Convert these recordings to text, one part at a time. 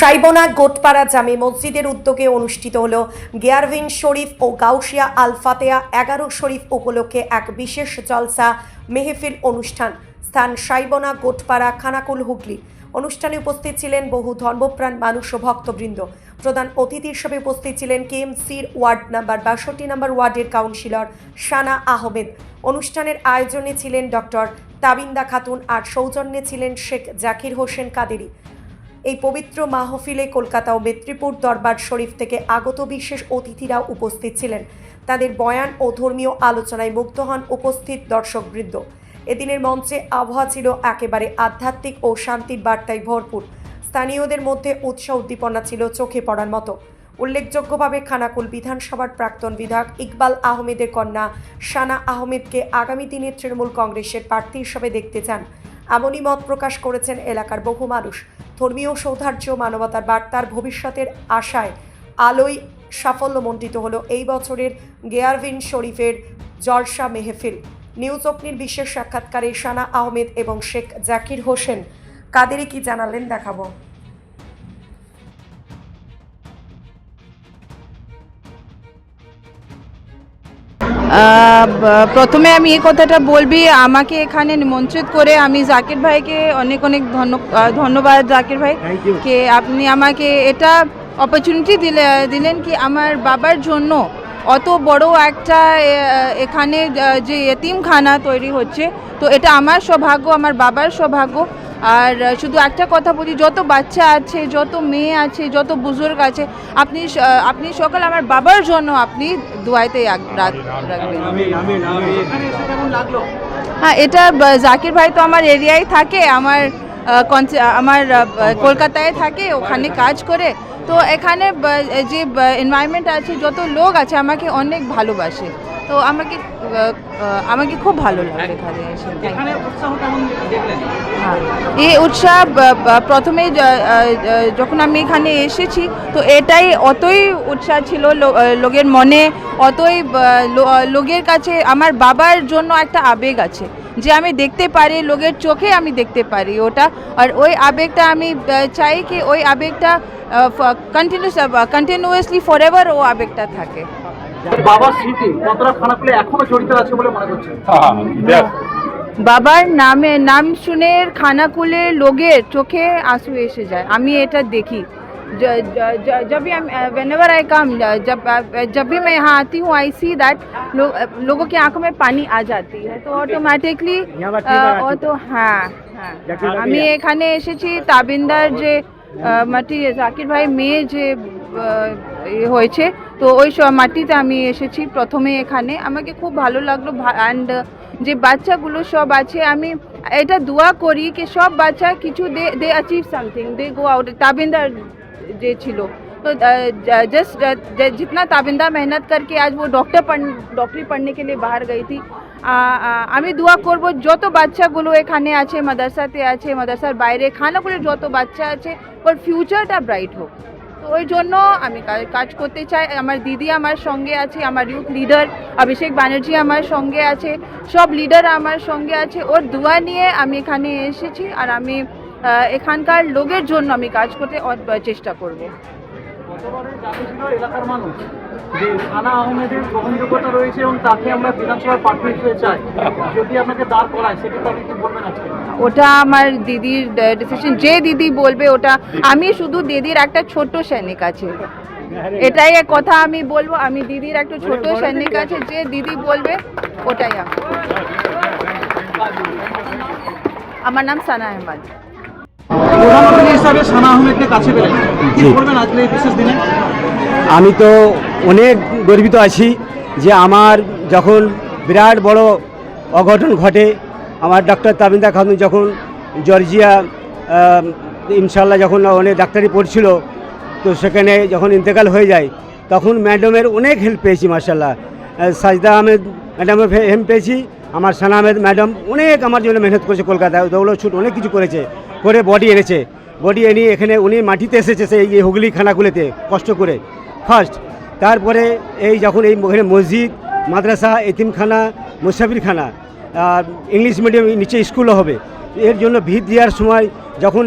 সাইবনা গোটপাড়া জামে মসজিদের উদ্যোগে অনুষ্ঠিত হল গিয়ারভিন শরীফ ও গাউসিয়া আলফাতেয়া এগারো শরীফ উপলক্ষে এক বিশেষ জলসা মেহফিল অনুষ্ঠান। স্থান সাইবনা গোটপাড়া খানাকুল হুগলি। অনুষ্ঠানে উপস্থিত ছিলেন বহু ধর্মপ্রাণ মানুষ ও ভক্তবৃন্দ। প্রধান অতিথি হিসেবে উপস্থিত ছিলেন কেএমসির ওয়ার্ড নাম্বার বাষট্টি নম্বর ওয়ার্ডের কাউন্সিলর সানা আহমেদ। অনুষ্ঠানের আয়োজনে ছিলেন ডক্টর তাবিন্দা খাতুন আর সৌজন্যে ছিলেন শেখ জাকির হোসেন কাদেরি। এই পবিত্র মাহফিলে কলকাতা ও মেদিনীপুর দরবার শরীফ থেকে আগত বিশেষ অতিথিরাও উপস্থিত ছিলেন। তাদের বয়ান ও ধর্মীয় আলোচনায় মুগ্ধ হন উপস্থিত দর্শকবৃন্দ। এদিনের মঞ্চে আবহাওয়া ছিল একেবারে আধ্যাত্মিক ও শান্তির বার্তায় ভরপুর। স্থানীয়দের মধ্যে উৎসাহ উদ্দীপনা ছিল চোখে পড়ার মতো। উল্লেখযোগ্যভাবে খানাকুল বিধানসভার প্রাক্তন বিধায়ক ইকবাল আহমেদের কন্যা সানা আহমেদকে আগামী দিনে তৃণমূল কংগ্রেসের প্রার্থী হিসেবে দেখতে চান। এমনই মত প্রকাশ করেছেন এলাকার বহু মানুষ। ধর্মীয় সৌধার্য মানবতার বার্তার ভবিষ্যতের আশায় আলোয় সাফল্যমণ্ডিত হলো এই বছরের গেয়ারভিন শরীফের জলসা মেহফিল। নিউজ অপনির বিশেষ সাক্ষাৎকারে সানা আহমেদ এবং শেখ জাকির হোসেন। কাদেরই কি জানালেন, দেখাবো। প্রথমে আমি এই কথাটা বলবি আমাকে এখানে নিমন্ত্রিত করে আমি জাকির ভাইকে অনেক অনেক ধন্য- ধন্যবাদ জাকির ভাই। কে আপনি আমাকে এটা অপরচুনিটি দিলে দিলেন কি আমার বাবার জন্য অত বড় একটা এখানে যে এতিমখানা তৈরি হচ্ছে তো এটা আমার সৌভাগ্য আমার বাবার সৌভাগ্য। আর শুধু একটা কথা বলি যত বাচ্চা আছে যত মেয়ে আছে যত বুজুর্গ আছে আপনি আপনি সকাল আমার বাবার জন্য আপনি দুয়াইতে রাখ- রাখ- রাখবেন। হ্যাঁ এটা জাকির ভাই তো আমার এরিয়ায় থাকে আমার আমার কলকাতায় থাকে ওখানে কাজ করে। তো এখানে যে এনভায়রনমেন্ট আছে যত লোক আছে আমাকে অনেক ভালোবাসে। তো আমাকে আমাকে খুব ভালো লাগে এখানে এসে। এখানে উৎসাহ হ্যাঁ। এই প্রথমে যখন আমি এখানে এসেছি তো এটাই অতই উৎসাহ ছিল লোকের মনে অতই লোকের কাছে আমার বাবার জন্য একটা আবেগ আছে। যে আমি দেখতে পারি লোকের চোখে আমি দেখতে পারি ওটা। আর ওই আবেগটা আমি চাই কি ওই আবেগটা কন্টিনিউস কন্টিনিউয়াসলি ফর এভার ও আবেগটা থাকে। বাবার হ্যাঁ, বাবার নামে নাম শুনে খানাকুলের লোকের চোখে আঁসু এসে যায়। আমি এটা দেখি। जब भी वेन एवर आई कम जब जब भी मैं यहाँ आती हूँ आई सी दैट लोगों की आंखों में पानी आ जाती है तो ऑटोमेटिकली ও তো হ্যাঁ হ্যাঁ আমি এখানে এসেছি তাবিন্দার যে আহ, মাটি জাকির ভাই মেয়ে যে আহ, এ হয়েছে তো ওই স- মাটিতে আমি এসেছি প্রথমে এখানে আমাকে খুব ভালো লাগলো অ্যান্ড যে বাচ্চাগুলো সব আছে আমি এটা দোয়া করি কি সব বাচ্চা কিছু they they achieve something they go out তাবিন্দার যে ছিল তো जस्ट जितना ताबिंदा मेहनत करके आज वो डॉक्टर पढ़ डॉक्टरी पढ़ने के लिए बाहर गई थी আ, আ, আমি দোয়া করব যত বাচ্চাগুলো এখানে আছে মাদ্রাসাতে আছে মাদ্রাসার বাইরে খানাগুলো যত বাচ্চা আছে ওর ফিউচারটা ব্রাইট হোক তো ওই জন্য আমি কা- কাজ করতে চাই আমার দিদি আমার সঙ্গে আছে আমার ইউথ লিডার অভিষেক ব্যানার্জি আমার সঙ্গে আছে সব লিডার আমার সঙ্গে আছে ওর দোয়া নিয়ে আমি এখানে এসেছি আর আমি আ, এখানকার লোকের জন্য আমি কাজ করতে চেষ্টা করব। গতবারের দাবি ছিল এলাকার মানুষ। যে সানা আহমেদের গ্রহণযোগ্যতা রয়েছে এবং তাকে আমরা বিধানসভার প্রার্থী হিসেবে চাই। যদি আপনাকে দাঁড় করায় সেক্ষেত্রে আপনি কি বলবেন আজকে? ওটা আমার দিদির ডিসিশন যে দিদি বলবে ওটা আমি শুধু দিদির একটা ছোট সৈনিক আছে এটাই কথা আমি বলব আমি দিদির একটা ছোট সৈনিক আছে? যে দিদি বলবে ওটাই আমি। আমার নাম সানা আহমদ। প্রধানমন্ত্রী হিসাবে সানা আহমেদকে কাছে পেলেন কি করবেন আজকে এই বিশেষ দিনে? আমি তো অনেক গর্বিত আছি যে আমার যখন বিরাট বড় অঘটন ঘটে আমার ডক্টর তাবিন্দা খাতুন যখন জর্জিয়া ইনশাল্লাহ যখন অনেক ডাক্তারি পড়ছিল তো সেখানে যখন ইন্তেকাল হয়ে যায় তখন ম্যাডামের অনেক হেল্প পেয়েছি মার্শাল্লাহ সাজদা আহমেদ ম্যাডামের হেল্প পেয়েছি আমার সানা আহমেদ ম্যাডাম অনেক আমার জন্য মেহনত করেছে কলকাতায় দৌড় ছুট অনেক কিছু করেছে। করে বডি এনেছে। বডি এনে এখানে উনি মাটিতে এসেছে সেই এই হুগলি খানাগুলোতে কষ্ট করে। ফার্স্ট তারপরে এই যখন এই এখানে মসজিদ, মাদ্রাসা, এতিমখানা, মুসাফিরখানা, আর ইংলিশ মিডিয়াম নিচে স্কুলও হবে। এর জন্য ভিত দেওয়ার সময় যখন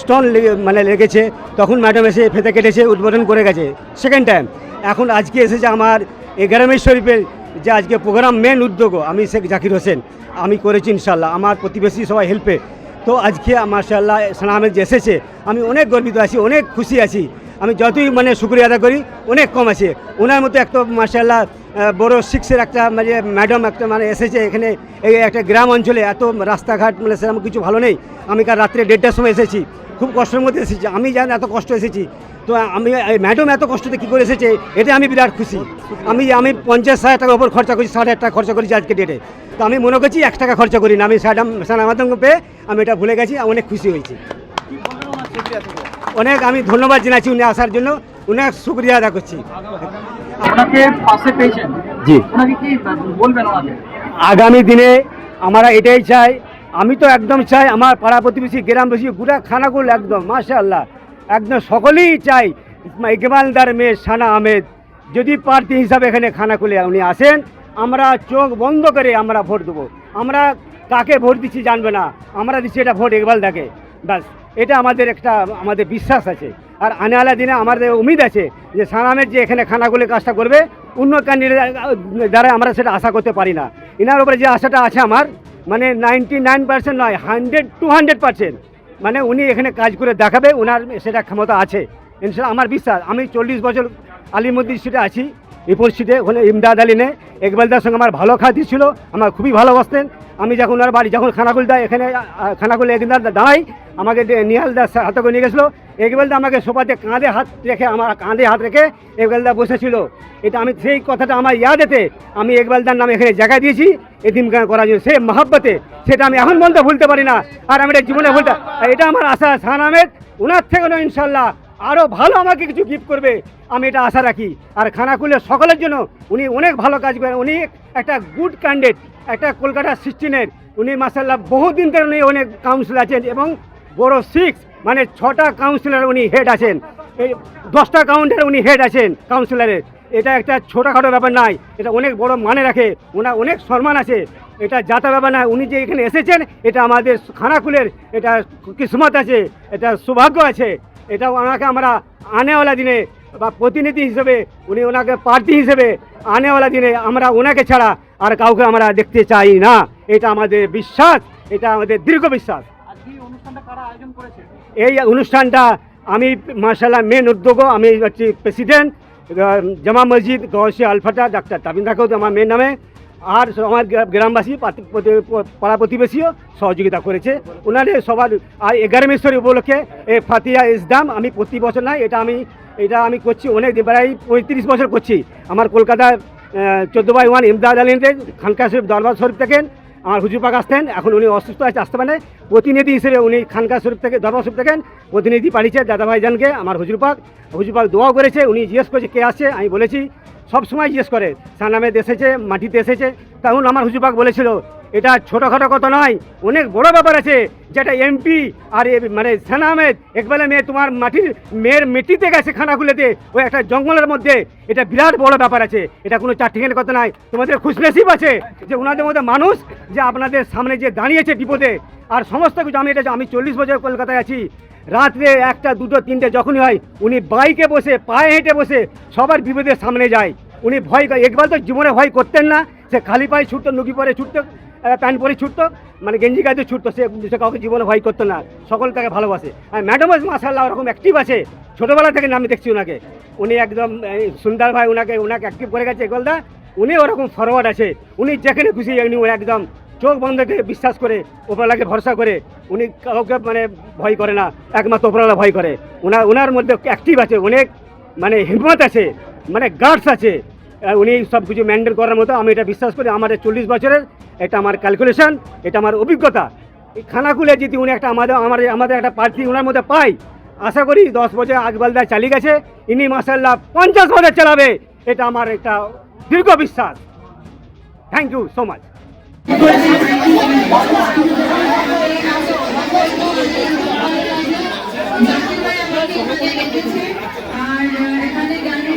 স্টোন মানে লেগেছে, তখন ম্যাডাম এসে ফেতে কেটেছে, উদ্বোধন করে গেছে। সেকেন্ড টাইম এখন আজকে এসেছে আমার এগারোমের শরীফের যে আজকে প্রোগ্রাম মেন উদ্যোগ আমি শেখ জাকির হোসেন। আমি করেছি ইনশাল্লাহ আমার প্রতিবেশী সবাই হেল্পে তো আজকে মার্শাল্লাহ সালামের যে এসেছে, আমি অনেক গর্বিত আছি, অনেক খুশি আছি। আমি যতই মানে শুক্রিয়া আদা করি, অনেক কম আছে। ওনার মতো একটা মার্শাল্লাহ বড় সিক্সের একটা মানে ম্যাডাম একটা মানে এসেছে এখানে, এই একটা গ্রাম অঞ্চলে। এত রাস্তাঘাট মানে সেরকম কিছু ভালো নেই। আমি কাল রাত্রে দেড়টার সময় এসেছি। খুব কষ্টের মধ্যে এসেছি আমি জানি এত কষ্ট এসেছি। তো আমি ম্যাডাম এত কষ্টতে কী করে এসেছে এটা আমি বিরাট খুশি। আমি আমি পঞ্চাশ হাজার টাকার উপর খরচা করছি ষাট হাজার টাকা খরচা করেছি আজকে ডেটে তো আমি মনে করছি এক টাকা খরচা করি না আমি স্যাডাম সালামাতঙ্গ পেয়ে আমি এটা ভুলে গেছি অনেক খুশি হয়েছি। অনেক আমি ধন্যবাদ জানাচ্ছি উনি আসার জন্য অনেক শুক্রিয়া আদা করছি। ওনাকে পাশে পেয়েছেন? জি। কি বলবেন আগামী দিনে আমরা এটাই চাই আমি তো একদম চাই আমার পাড়া প্রতিবেশী, গ্রামবাসী গোটা খানাগুলো একদম মাশা আল্লাহ একদম সকলেই চাই ইকবালদার মেয়ে সানা আহমেদ। যদি প্রার্থী হিসাবে এখানে খানাকুলে উনি আসেন, আমরা চোখ বন্ধ করে আমরা ভোট দেবো। আমরা কাকে ভোট দিচ্ছি জানবে না। আমরা দিচ্ছি এটা ভোট ইকবালদাকে ব্যাস, এটা আমাদের একটা, আমাদের বিশ্বাস আছে। আর আনেওয়ালা দিনে আমাদের উমিদ আছে যে সানামের যে এখানে খানাগুলি কাজটা করবে, অন্য ক্যান্ডিডেট দ্বারা আমরা সেটা আশা করতে পারি না। এনার উপরে যে আশাটা আছে আমার মানে নাইনটি নাইন পার্সেন্ট নয় হান্ড্রেড টু হান্ড্রেড পার্সেন্ট মানে উনি এখানে কাজ করে দেখাবে ওনার সেটা ক্ষমতা আছে। ইনশাল্লাহ আমার বিশ্বাস, আমি চল্লিশ বছর আলিমুদ্দিন সিটে আছি রিপোর্ট সিটে ওখানে ইমদাদ আলী নে একবালদার সঙ্গে আমার ভালো খাতি ছিল, আমার খুবই ভালোবাসতেন। আমি যখন ওনার বাড়ি, যখন খানাকুলদা এখানে খানাগুলো একদিন দাঁড়াই আমাকে ডে- নিহালদা সা- হাতে করে নিয়ে গেছিল একবেলদা আমাকে সোফাতে কাঁধে হাত রেখে আমার কাঁধে হাত রেখে একবেলদা বসেছিল। এটা আমি সেই কথাটা আমার ইয়াদেতে আমি একবেলদার নামে এখানে জায়গা দিয়েছি এদিন করার জন্য। সে মহাব্বতে, সেটা আমি এখন বলতে ভুলতে পারি না। আর আমি এটা জীবনে ভুলতে এটা আমার আশা শাহান আহমেদ ওনার থেকে ইনশাল্লাহ আরও ভালো আমাকে কিছু গিফট করবে। আমি এটা আশা রাখি। আর খানাকুলের সকলের জন্য উনি অনেক ভালো কাজ করেন। উনি একটা গুড ক্যান্ডিডেট একটা কলকাতা সিক্সটিনের উনি মাসাল্লাহ বহুদিন ধরে উনি অনেক কাউন্সিল আছেন এবং বড় সিক্স মানে ছটা কাউন্সিলর উনি হেড আছেন। এই দশটা কাউন্টের উনি হেড আছেন কাউন্সিলরের এটা একটা ছোটোখাটো ব্যাপার নয়, এটা অনেক বড় মানে রাখে, ওনার অনেক সম্মান আছে। এটা যাতা ব্যাপার নয় উনি যে এখানে এসেছেন, এটা আমাদের খানাকুলের, এটা কিসমত আছে, এটা সৌভাগ্য আছে। এটা ওনাকে আমরা আনেওয়ালা দিনে, বা প্রতিনিধি হিসেবে, উনি ওনাকে প্রার্থী হিসেবে আনেওয়ালা দিনে আমরা ওনাকে ছাড়া আর কাউকে আমরা দেখতে চাই না। এটা আমাদের বিশ্বাস, এটা আমাদের দীর্ঘ বিশ্বাস। এই অনুষ্ঠানটা আমি মার্শাল্লাহ মেন উদ্যোগ, আমি হচ্ছি প্রেসিডেন্ট জামা মসজিদ গৌসি আলফাটা, ডাক্তার তাবিন্দাকেও আমার মেন নামে। আর আমার গ্রামবাসী পাড়া প্রতিবেশীও সহযোগিতা করেছে। ওনারে সবার, আর এগারোমেশ্বরী উপলক্ষে, এই ফাতিয়া ইসদাম আমি প্রতি বছর নাই এটা আমি এটা আমি করছি অনেক প্রায় পঁয়ত্রিশ বছর করছি। আমার কলকাতার চোদ্দ বাই ওয়ান ইমদাদ আলীতে খানকা শরীফ দরবার শরীফ থেকেন আমার হুজুরপাক আসতেন, এখন উনি অসুস্থ আছে, আসতে পারে প্রতিনিধি হিসেবে উনি খানকা শরীফ থেকে, দরবার শরীফ প্রতিনিধি পাঠিয়েছে দাদাভাইজানকে, আমার হুজুরপাক হুজুরপাক দোয়া করেছে, উনি জিজ্ঞেস করেছে, কে আসছে আমি বলেছি সব সময় জিজ্ঞেস করে। সানামে এসেছে মাটিতে এসেছে। তখন আমার হুজুরপাক বলেছিল এটা ছোটোখাটো কথা নয়, অনেক বড় ব্যাপার আছে। যেটা এমপি আর মানে সানা আহমেদ, একবেলা মেয়ে তোমার মাটির মেয়ের মেটিতে গেছে খানাগুলোতে ওই একটা জঙ্গলের মধ্যে। এটা বিরাট বড় ব্যাপার আছে। এটা কোনো চারটিখানের কথা নয়। তোমাদের খুশনসিব আছে যে ওনাদের মধ্যে মানুষ যে আপনাদের সামনে যে দাঁড়িয়েছে বিপদে। আর সমস্ত কিছু আমি এটা আমি চল্লিশ বছর কলকাতায় আছি। রাত্রে একটা, দুটো, তিনটে যখনই হয়, উনি বাইকে বসে, পায়ে হেঁটে বসে সবার বিপদের সামনে যায়। উনি ভয় একবার তো জীবনে ভয় করতেন না। সে খালি পায়ে ছুটতো, নুকি পরে ছুটতো। প্যান্ট পরে ছুটতো মানে গেঞ্জি গায়ে ছুটতো, সে সে কাউকে জীবনে ভয় করতো না সকল তাকে ভালোবাসে। আর ম্যাডামও মাসাল্লাহ ওরকম অ্যাক্টিভ আছে। ছোটোবেলা থেকে আমি দেখছি ওনাকে উনি একদম সুন্দর ভাই ওনাকে ওনাকে অ্যাক্টিভ করে গেছে একবলদা উনি ওরকম ফরওয়ার্ড আছে। উনি যেখানে খুশি, উনি একদম চোখ বন্ধ করে বিশ্বাস করে ওপরওয়ালাকে ভরসা করে, উনি কাউকে মানে ভয় করে না, একমাত্র ওপরওয়ালা ভয় করে। ওনার ওনার মধ্যে অ্যাক্টিভ আছে, অনেক মানে হিম্মত আছে মানে গার্ডস আছে। উনি সব কিছু মেনটেন করার মতো আমি এটা বিশ্বাস করি। আমার চল্লিশ বছরের এটা আমার ক্যালকুলেশন এটা আমার অভিজ্ঞতা। এই খানাকুলে যদি উনি একটা আমাদের আমার আমাদের একটা প্রার্থী ওনার মধ্যে পাই, আশা করি দশ বছর আকবালদার চালিয়ে গেছে, ইনি মাসাল্লাহ পঞ্চাশ বছর চালাবে, এটা আমার একটা দীর্ঘ বিশ্বাস। থ্যাংক ইউ সো মাচ আর, এখানে গানের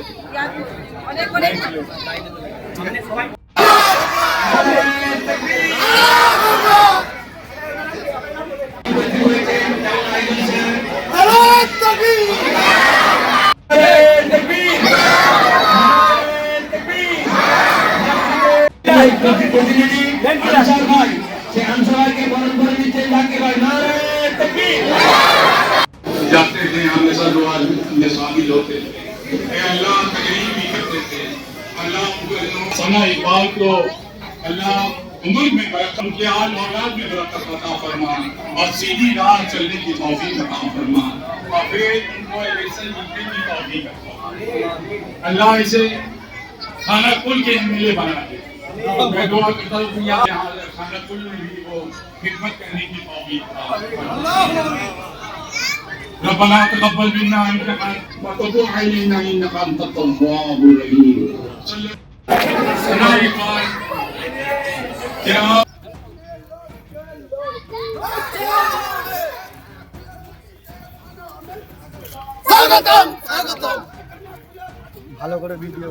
ভাইকে ইয়াদ রাখবেন। অনেক অনেক প্রতিনিধি আনসার ভাই সে আনসার ভাইকে বরণ করে দিচ্ছে ডাকে ভাই নারে তকবীর जाते थे हमेशा दुआ में शामिल होते थे اللہ اقبال کو اللہ عمر میں برکت کے حال اولاد میں برکت عطا فرما اور سیدھی راہ چلنے کی توفیق عطا فرما اور پھر ان کو الیکشن جیتنے کی توفیق عطا اللہ اسے کھانا کل کے ایم بنا دے۔ میں دعا کرتا ہوں کہ یہاں کھانا کل میں بھی وہ خدمت کرنے کی توفیق عطا فرما ربنا تقبل منا انك وتب علينا انك انت التواب الرحيم سنائي قال يا স্বাগতম স্বাগতম ভালো করে ভিডিও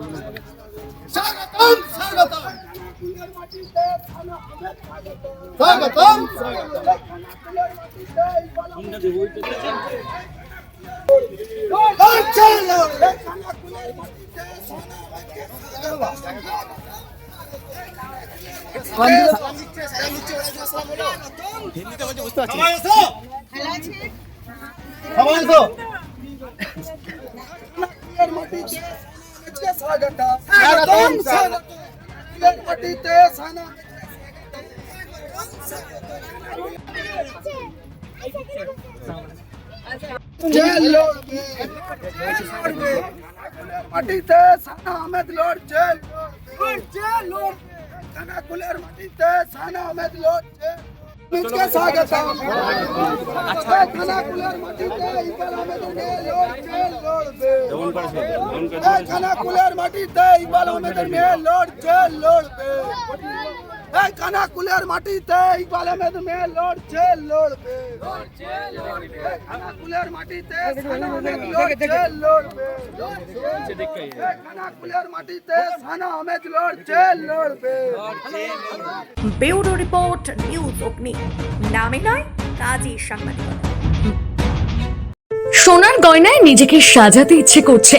স্বাগতম স্বাগতম স্বাগতম সবাই তো। স্বাগতম স্বাগতম মাটিতে সানা জেল মাটিতে সানা আহমেদ লড়ছে। লড়ছে লড়বে খানাকুলের মাটিতে সানা আহমেদ লড়ছে। মিচকে স্বাগতম খানাকুলের মাটিতে ইকবাল আহমেদের মেয়ে লড়ছে লড়বে এই খানাকুলের মাটিতে ইকবাল আহমেদের মেয়ে লড়ছে লড়বে এই খানাকুলের মাটিতে ইকবাল আহমেদ মেয়ে লড়ছে লড়বে। এই খানাকুলের মাটিতে সানা আহমেদ লড়ছে লড়বে। মাটিতে সানা আহমেদ লড়ছে লড়বে। ব্যুরো রিপোর্ট নিউজ অগ্নি। নামে নয় কাজী সাংবাদিকতা। সোনার গয়নায় নিজেকে সাজাতে ইচ্ছে করছে।